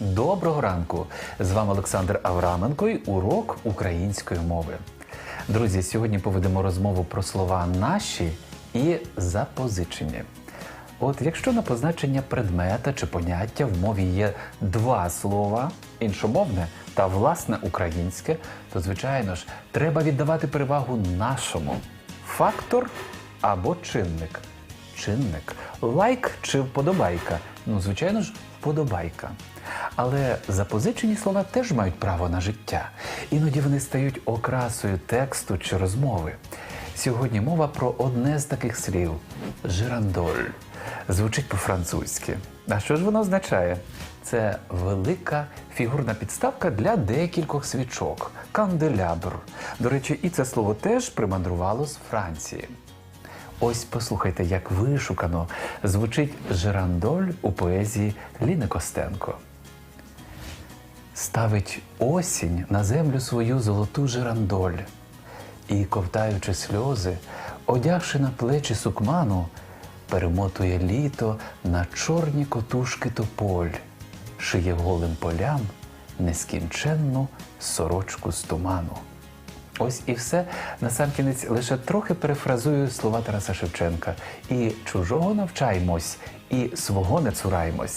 Доброго ранку! З вами Олександр Авраменко і урок української мови. Друзі, сьогодні поведемо розмову про слова наші і запозичені. От якщо на позначення предмета чи поняття в мові є два слова, іншомовне та власне українське, то звичайно ж треба віддавати перевагу нашому фактор або чинник. Чинник, лайк чи вподобайка. Ну, звичайно ж, вподобайка. Але запозичені слова теж мають право на життя. Іноді вони стають окрасою тексту чи розмови. Сьогодні мова про одне з таких слів жирандоль. Звучить по-французьки. А що ж воно означає? Це велика фігурна підставка для декількох свічок канделябр. До речі, і це слово теж примандрувало з Франції. Ось послухайте, як вишукано звучить жирандоль у поезії Ліни Костенко. Ставить осінь на землю свою золоту жирандоль, і, ковтаючи сльози, одягши на плечі сукману, перемотує літо на чорні котушки тополь, шиє голим полям нескінченну сорочку з туману. Ось і все. Насамкінець лише трохи перефразую слова Тараса Шевченка. І чужого навчаймось, і свого не цураймось.